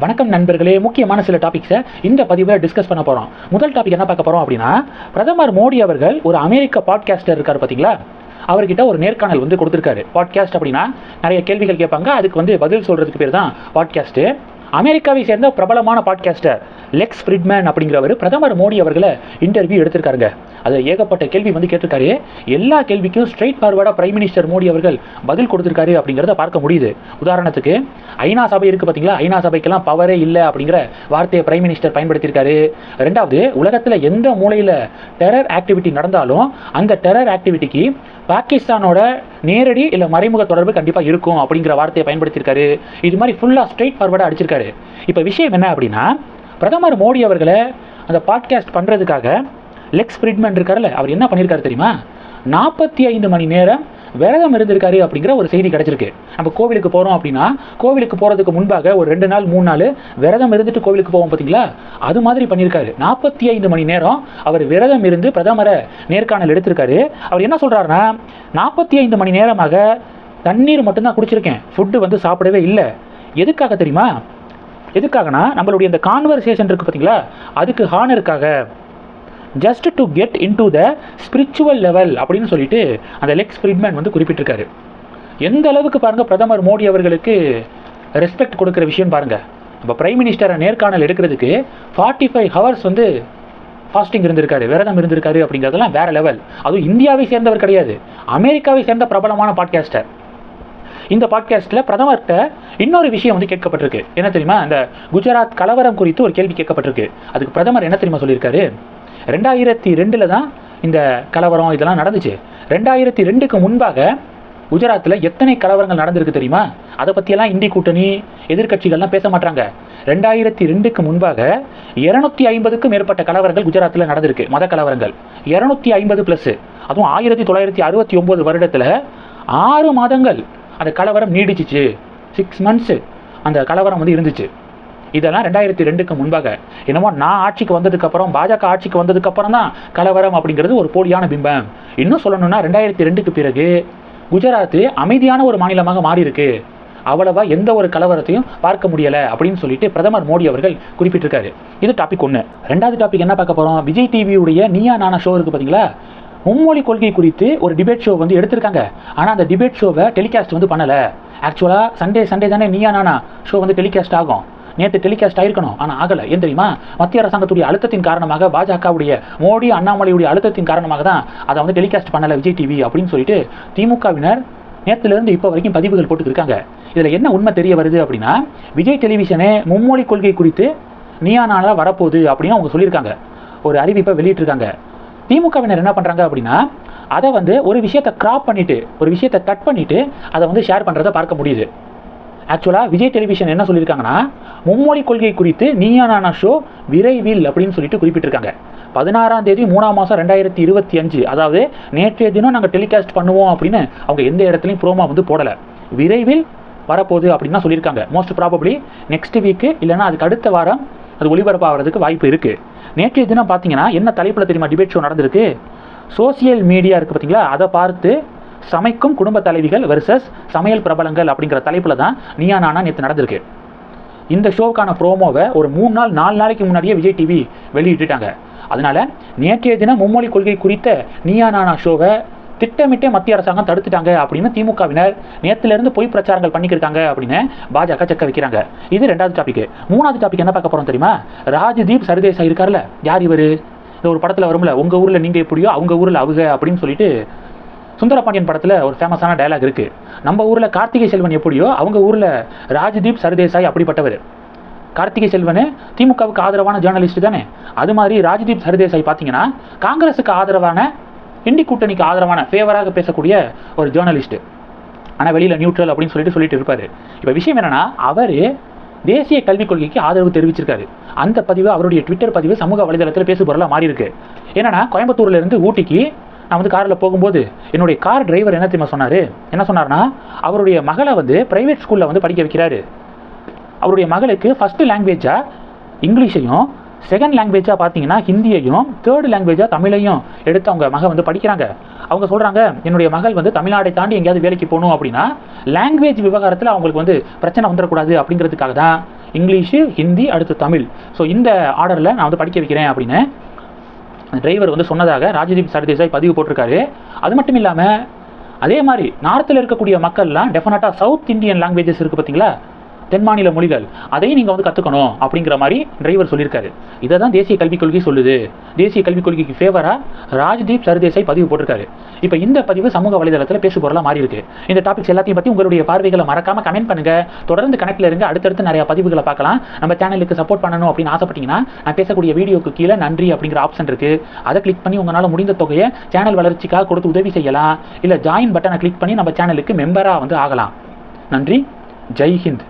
வணக்கம் நண்பர்களே முக்கியமான சில டாபிக்ஸை இந்த பதிவில் டிஸ்கஸ் பண்ண போகிறோம் முதல் டாபிக் என்ன பார்க்க போகிறோம் அப்படின்னா பிரதமர் மோடி அவர்கள் ஒரு அமெரிக்க பாட்காஸ்டர் இருக்கார் பார்த்தீங்களா? அவர்கிட்ட ஒரு நேர்காணல் வந்து கொடுத்துருக்காரு. பாட்காஸ்ட் அப்படின்னா நிறைய கேள்விகள் கேட்பாங்க. அதுக்கு வந்து பதில் சொல்கிறதுக்கு பேர் தான் பாட்காஸ்ட்டு அமெரிக்காவை சேர்ந்த பிரபலமான பாட்காஸ்டர் லெக்ஸ் ஃப்ரிட்மேன் அப்படிங்கிறவர் பிரதமர் மோடி அவர்களை இன்டர்வியூ எடுத்திருக்காருங்க. அதில் ஏகப்பட்ட கேள்வி வந்து கேட்டிருக்காரு. எல்லா கேள்விக்கும் ஸ்ட்ரெயிட் ஃபார்வர்டாக பிரைம் மினிஸ்டர் மோடி அவர்கள் பதில் கொடுத்திருக்காரு அப்படிங்கிறத பார்க்க முடியுது. உதாரணத்துக்கு ஐநா சபை இருக்குது பார்த்தீங்களா ஐநா சபைக்கெல்லாம் பவரே இல்லை அப்படிங்கிற வார்த்தையை பிரைம் மினிஸ்டர் பயன்படுத்தியிருக்காரு. ரெண்டாவது உலகத்தில் எந்த மூலையில் டெரர் ஆக்டிவிட்டி நடந்தாலும் அந்த டெரர் ஆக்டிவிட்டிக்கு பாகிஸ்தானோட நேரடி இல்லை மறைமுக தொடர்பு கண்டிப்பாக இருக்கும் அப்படிங்கிற வார்த்தையை பயன்படுத்தியிருக்காரு. இது மாதிரி ஃபுல்லாக ஸ்ட்ரெயிட் ஃபார்வர்டாக அடிச்சிருக்காரு. இப்போ விஷயம் என்ன அப்படின்னா பிரதமர் மோடி அவர்களை அந்த பாட்காஸ்ட் பண்ணுறதுக்காக லெக்ஸ் ஃப்ரிட்மேன் இருக்கார்ல அவர் என்ன பண்ணியிருக்காரு தெரியுமா? நாற்பத்தி ஐந்து மணி நேரம் விரதம் இருந்திருக்காரு அப்படிங்கிற ஒரு செய்தி கிடச்சிருக்கு. நம்ம கோவிலுக்கு போகிறோம் அப்படின்னா கோவிலுக்கு போகிறதுக்கு முன்பாக ஒரு ரெண்டு நாள் மூணு நாள் விரதம் இருந்துட்டு கோவிலுக்கு போவோம் பார்த்தீங்களா அது மாதிரி பண்ணியிருக்காரு. நாற்பத்தி ஐந்து மணி நேரம் அவர் விரதம் இருந்து பிரதமரை நேர்காணல் எடுத்திருக்காரு. அவர் என்ன சொல்கிறாருன்னா நாற்பத்தி ஐந்து மணி நேரமாக தண்ணீர் மட்டும்தான் குடிச்சிருக்கேன். ஃபுட்டு வந்து சாப்பிடவே இல்லை. எதுக்காக தெரியுமா? எதுக்காகனா நம்மளுடைய இந்த கான்வர்சேஷன் இருக்குது பார்த்தீங்களா அதுக்கு ஹானருக்காக just to get into the spiritual level அப்படின்னு சொல்லிட்டு அந்த லெக்ஸ் ஃப்ரிட்மேன் வந்து குறிப்பிட்டிருக்காரு. எந்த அளவுக்கு பாருங்கள் பிரதமர் மோடி அவர்களுக்கு ரெஸ்பெக்ட் கொடுக்குற விஷயம் பாருங்கள் இப்போ பிரைம் மினிஸ்டரை நேர்காணல் எடுக்கிறதுக்கு ஃபார்ட்டி ஃபைவ் ஹவர்ஸ் வந்து ஃபாஸ்டிங் இருந்திருக்காரு விரதம் இருந்திருக்காரு அப்படிங்கிறதெல்லாம் வேற லெவல் அதுவும் இந்தியாவை சேர்ந்தவர் கிடையாது. அமெரிக்காவை சேர்ந்த பிரபலமான பாட்காஸ்டர் இந்த பாட்காஸ்ட்டில் பிரதமர்கிட்ட இன்னொரு விஷயம் வந்து கேட்கப்பட்டிருக்கு. என்ன தெரியுமா? அந்த குஜராத் கலவரம் குறித்து ஒரு கேள்வி கேட்கப்பட்டிருக்கு. அதுக்கு பிரதமர் என்ன தெரியுமா சொல்லியிருக்காரு? ரெண்டாயிரத்தி ரெண்டில் தான் இந்த கலவரம் இதெல்லாம் நடந்துச்சு. ரெண்டாயிரத்தி ரெண்டுக்கு முன்பாக குஜராத்தில் எத்தனை கலவரங்கள் நடந்திருக்கு தெரியுமா? அதை பற்றியெல்லாம் இந்தி கூட்டணி எதிர்க்கட்சிகள்லாம் பேச மாட்டாங்க. ரெண்டாயிரத்தி ரெண்டுக்கு முன்பாக இரநூத்தி ஐம்பதுக்கும் மேற்பட்ட கலவரங்கள் குஜராத்தில் நடந்திருக்கு. மத கலவரங்கள். இரநூத்தி ஐம்பது ப்ளஸ் அதுவும் ஆயிரத்தி தொள்ளாயிரத்தி அறுபத்தி ஒம்பது வருடத்தில் ஆறு மாதங்கள் அந்த கலவரம் நீடிச்சிச்சு. சிக்ஸ் மந்த்ஸு அந்த கலவரம் வந்து இருந்துச்சு. இதெல்லாம் ரெண்டாயிரத்தி ரெண்டுக்கு முன்பாக. என்னமோ நான் ஆட்சிக்கு வந்ததுக்கப்புறம் பாஜக ஆட்சிக்கு வந்ததுக்கப்புறம் தான் கலவரம் அப்படிங்கிறது ஒரு போலியான பிம்பம். இன்னும் சொல்லணும்னா ரெண்டாயிரத்தி ரெண்டுக்கு பிறகு குஜராத் அமைதியான ஒரு மாநிலமாக மாறியிருக்கு. அவ்வளவா எந்த ஒரு கலவரத்தையும் பார்க்க முடியலை அப்படின்னு சொல்லிட்டு பிரதமர் மோடி அவர்கள் குறிப்பிட்டிருக்காரு. இது டாபிக் ஒன்று ரெண்டாவது டாபிக் என்ன பார்க்க போகிறோம் விஜய் டிவியுடைய நீயா நானா ஷோ இருக்குது பார்த்தீங்களா மும்மொழி கொள்கை குறித்து ஒரு டிபேட் ஷோ வந்து எடுத்திருக்காங்க. ஆனால் அந்த டிபேட் ஷோவை டெலிகாஸ்ட் வந்து பண்ணலை. ஆக்சுவலாக சண்டே சண்டே தானே நீயா நானா ஷோ வந்து டெலிகாஸ்ட் ஆகும். நேற்று டெலிகாஸ்ட் ஆயிருக்கணும். ஆனால் ஆகலை. ஏன் தெரியுமா? மத்திய அரசாங்கத்துடைய அழுத்தத்தின் காரணமாக பாஜகவுடைய மோடி அண்ணாமலையுடைய அழுத்தத்தின் காரணமாக தான் அதை வந்து டெலிகாஸ்ட் பண்ணலை விஜய் டிவி அப்படின்னு சொல்லிட்டு திமுகவினர் நேற்றுலேருந்து இப்போ வரைக்கும் பதிவுகள் போட்டுட்டு இருக்காங்க இதில் என்ன உண்மை தெரிய வருது அப்படின்னா விஜய் டெலிவிஷனே மும்மொழி கொள்கை குறித்து நீயா நாளாக வரப்போகுது அப்படின்னு அவங்க சொல்லியிருக்காங்க. ஒரு அறிவிப்பை வெளியிட்டிருக்காங்க. திமுகவினர் என்ன பண்ணுறாங்க அப்படின்னா அதை வந்து ஒரு விஷயத்தை கிராப் பண்ணிவிட்டு ஒரு விஷயத்தை கட் பண்ணிவிட்டு அதை வந்து ஷேர் பண்ணுறதை பார்க்க முடியுது. ஆக்சுவலாக விஜய் டெலிவிஷன் என்ன சொல்லியிருக்காங்கன்னா மும்மொழி கொள்கை குறித்து நீயானானா ஷோ விரைவில் அப்படின்னு சொல்லிட்டு குறிப்பிட்டிருக்காங்க. பதினாறாம் தேதி மூணாம் மாதம் ரெண்டாயிரத்தி இருபத்தி அஞ்சு அதாவது நேற்றைய தினம் நாங்கள் டெலிகாஸ்ட் பண்ணுவோம் அப்படின்னு அவங்க எந்த இடத்துலையும் ப்ரோமா வந்து போடலை. விரைவில் வரப்போகுது அப்படின்னு தான் சொல்லியிருக்காங்க. மோஸ்ட் ப்ராபப்ளி நெக்ஸ்ட் வீக்கு இல்லைன்னா அதுக்கு அடுத்த வாரம் அது ஒளிபரப்பாகிறதுக்கு வாய்ப்பு இருக்குது நேற்றைய தினம் பார்த்தீங்கன்னா என்ன தலைப்பில் தெரியுமா டிபேட் ஷோ நடந்திருக்கு? சோசியல் மீடியா இருக்குது பார்த்தீங்களா அதை பார்த்து சமைக்கும் குடும்ப தலைவிகள் வெர்சஸ் சமையல் பிரபலங்கள் அப்படிங்கிற தலைப்பில் தான் நீயா நானா நேற்று நடந்திருக்கு. இந்த ஷோவுக்கான ப்ரோமோவை ஒரு மூணு நாள் நாலு நாளைக்கு முன்னாடியே விஜய் டிவி வெளியிட்டுட்டாங்க. அதனால நேற்றைய தினம் மும்மொழி கொள்கை குறித்த நீயா நானா ஷோவை திட்டமிட்டே மத்திய அரசாங்கம் தடுத்துட்டாங்க அப்படின்னு திமுகவினர் நேற்றுலேருந்து பொய் பிரச்சாரங்கள் பண்ணிக்கிருக்காங்க அப்படின்னு பாஜக செக்க வைக்கிறாங்க. இது ரெண்டாவது டாபிக் மூணாவது டாபிக் என்ன பார்க்க போகிறோம் தெரியுமா? ராஜ்தீப் சர்தேசாய் இருக்கார்ல யார் இவர்? இந்த ஒரு படத்தில் வரும்ல உங்கள் ஊரில் நீங்கள் எப்படியோ அவங்க ஊரில் அவங்க அப்படின்னு சொல்லிட்டு சுந்தரபாண்டியன் படத்தில் ஒரு ஃபேமஸான டயலாக் இருக்குது நம்ம ஊரில் கார்த்திகை செல்வன் எப்படியோ அவங்க ஊரில் ராஜ்தீப் சர்தேசாய் அப்படிப்பட்டவர். கார்த்திகை செல்வன் திமுகவுக்கு ஆதரவான ஜேர்னலிஸ்ட் தானே. அது மாதிரி ராஜ்தீப் சர்தேசாய் பார்த்தீங்கன்னா காங்கிரஸுக்கு ஆதரவான இண்டி கூட்டணிக்கு ஆதரவான ஃபேவராக பேசக்கூடிய ஒரு ஜேர்னலிஸ்ட் ஆனால் வெளியில் நியூட்ரல் அப்படின்னு சொல்லிட்டு சொல்லிட்டு இருப்பார். இப்போ விஷயம் என்னென்னா அவர் தேசிய கல்விக் கொள்கைக்கு ஆதரவு தெரிவிச்சிருக்காரு. அந்த பதிவு அவருடைய ட்விட்டர் பதிவு சமூக வலைதளத்தில் பேசுபொருளாக மாறி இருக்கு என்னன்னா இருந்து ஊட்டிக்கு நான் வந்து காரில் போகும்போது என்னுடைய கார் டிரைவர் என்ன தெரியுமா சொன்னார்? என்ன சொன்னார்னா அவருடைய மகளை வந்து ப்ரைவேட் ஸ்கூலில் வந்து படிக்க வைக்கிறாரு. அவருடைய மகளுக்கு ஃபஸ்ட்டு லாங்குவேஜாக இங்கிலீஷையும் செகண்ட் லாங்குவேஜாக பார்த்தீங்கன்னா ஹிந்தியையும் தேர்டு லாங்குவேஜாக தமிழையும் எடுத்து அவங்க மகள் வந்து படிக்கிறாங்க. அவங்க சொல்கிறாங்க என்னுடைய மகள் வந்து தமிழ்நாடை தாண்டி எங்கேயாவது வேலைக்கு போகணும் அப்படின்னா லாங்குவேஜ் விவகாரத்தில் அவங்களுக்கு வந்து பிரச்சனை வந்துடக்கூடாது அப்படிங்கிறதுக்காக தான் இங்கிலீஷு ஹிந்தி அடுத்து தமிழ். ஸோ இந்த ஆர்டரில் நான் வந்து படிக்க வைக்கிறேன் அப்படின்னு டிரைவர் வந்து சொன்னதாக ராஜதீப் சரதேசாய் பதிவு போட்டிருக்காரு. அது மட்டும் இல்லாமல் அதே மாதிரி நார்த்தில் இருக்கக்கூடிய மக்கள்லாம் டெஃபினட்டாக சவுத் இந்தியன் லாங்குவேஜஸ் இருக்குது பார்த்தீங்களா? தென் மாநில மொழிகள் அதையும் நீங்கள் வந்து கற்றுக்கணும் அப்படிங்கிற மாதிரி டிரைவர் சொல்லியிருக்காரு. இதை தான் தேசிய கல்விக் கொள்கை சொல்லுது. தேசிய கல்விக் கொள்கைக்கு ஃபேவராக ராஜ்தீப் சர்தேசாய் பதிவு போட்டிருக்காரு. இப்போ இந்த பதிவு சமூக வலைதளத்தில் பேசு பொருளாக மாறி இருக்கு இந்த டாபிக்ஸ் எல்லாத்தையும் பற்றி உங்களுடைய பார்வைகளை மறக்காம கமெண்ட் பண்ணுங்க. தொடர்ந்து கனெக்டில் இருங்க. அடுத்தடுத்து நிறைய பதிவுகளை பார்க்கலாம். நம்ம சேனலுக்கு சப்போர்ட் பண்ணணும் அப்படின்னு ஆசைப்பட்டீங்கன்னா நான் பேசக்கூடிய வீடியோக்கு கீழே நன்றி அப்படிங்கிற ஆப்ஷன் இருக்கு. அதை கிளிக் பண்ணி உங்களால் முடிந்த தொகையை சேனல் வளர்ச்சிக்காக கொடுத்து உதவி செய்யலாம். இல்லை ஜாயின் பட்டனை கிளிக் பண்ணி நம்ம சேனலுக்கு மெம்பராக வந்து ஆகலாம். நன்றி. ஜெய் ஹிந்த்.